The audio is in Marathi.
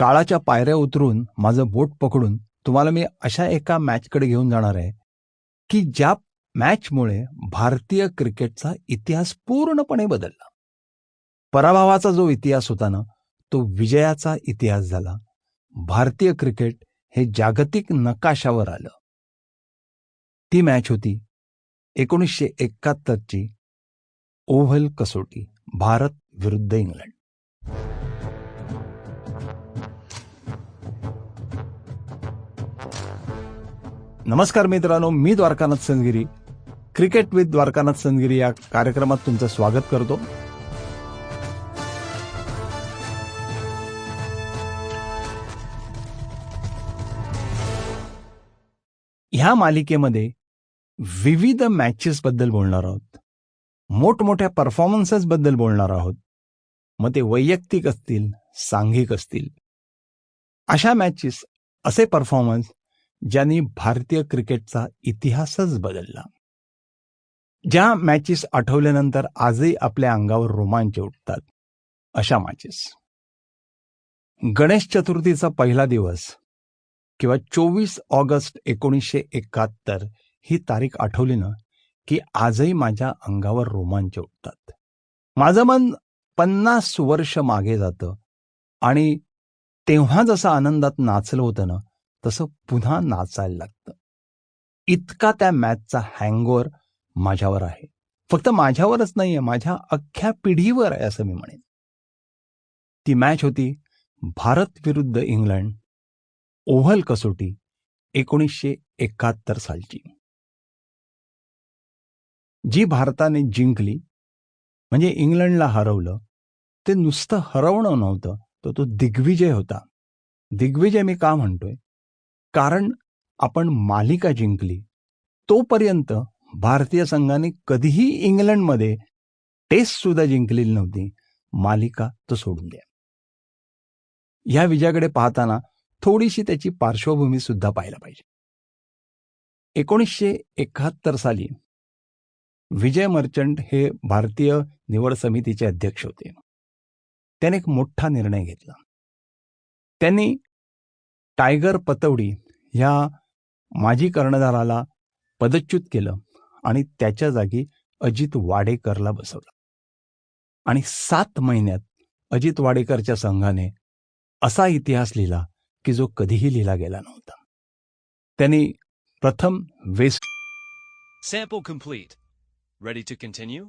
काळाच्या पायऱ्या उतरून माझं बोट पकडून तुम्हाला मी अशा एका मॅचकडे घेऊन जाणार आहे की ज्या मॅचमुळे भारतीय क्रिकेटचा इतिहास पूर्णपणे बदलला. पराभवाचा जो इतिहास होता ना तो विजयाचा इतिहास झाला. भारतीय क्रिकेट हे जागतिक नकाशावर आलं. ती मॅच होती एकोणीसशे एकाहत्तरची ओव्हल कसोटी भारत विरुद्ध इंग्लंड. नमस्कार मित्रांनो मी द्वारकानाथ संदगिरी क्रिकेट विथ द्वारकानाथ संदगिरी या कार्यक्रमात तुमचं स्वागत करतो. ह्या मालिकेमध्ये विविध मॅचेस बद्दल बोलणार आहोत. मोठमोठ्या परफॉर्मन्सेस बद्दल बोलणार आहोत. मग ते वैयक्तिक असतील सांघिक असतील. अशा मॅचेस असे परफॉर्मन्स ज्यांनी भारतीय क्रिकेटचा इतिहासच बदलला. ज्या मॅचेस आठवल्यानंतर आजही आपल्या अंगावर रोमांच उठतात अशा मॅचेस गणेश चतुर्थीचा पहिला दिवस किंवा चोवीस ऑगस्ट एकोणीसशे एकाहत्तर ही तारीख आठवली ना की आजही माझ्या अंगावर रोमांच उठतात. माझं मन पन्नास वर्ष मागे जातं आणि तेव्हा जसं आनंदात नाचलं होतं ना तसं पुन्हा नाचायला लागतं. इतका त्या मॅचचा हँगओवर माझ्यावर आहे. फक्त माझ्यावरच नाहीये माझ्या अख्ख्या पिढीवर आहे असं मी म्हणेन. ती मॅच होती भारत विरुद्ध इंग्लंड ओव्हल कसोटी एकोणीसशे एकाहत्तर सालची. जी भारताने जिंकली म्हणजे इंग्लंडला हरवलं ते नुसतं हरवणं नव्हतं तर तो दिग्विजय होता. दिग्विजय मी का म्हणतोय? कारण आपण मालिका जिंकली तोपर्यंत भारतीय संघाने कधीही इंग्लंडमध्ये टेस्ट सुद्धा जिंकलेली नव्हती. मालिका तो सोडून द्या. या विजयाकडे पाहताना थोडीशी त्याची पार्श्वभूमी सुद्धा पाहायला पाहिजे. एकोणीसशे एकाहत्तर साली विजय मर्चंट हे भारतीय निवड समितीचे अध्यक्ष होते. त्याने एक मोठा निर्णय घेतला. त्यांनी टायगर पतवडी ह्या माजी कर्णधाराला पदच्युत केलं आणि त्याच्या जागी अजित वाडेकरला बसवलं. आणि सात महिन्यात अजित वाडेकरच्या संघाने असा इतिहास लिहिला की जो कधीही लिहिला गेला नव्हता. त्यांनी प्रथम waste sample complete. Ready to continue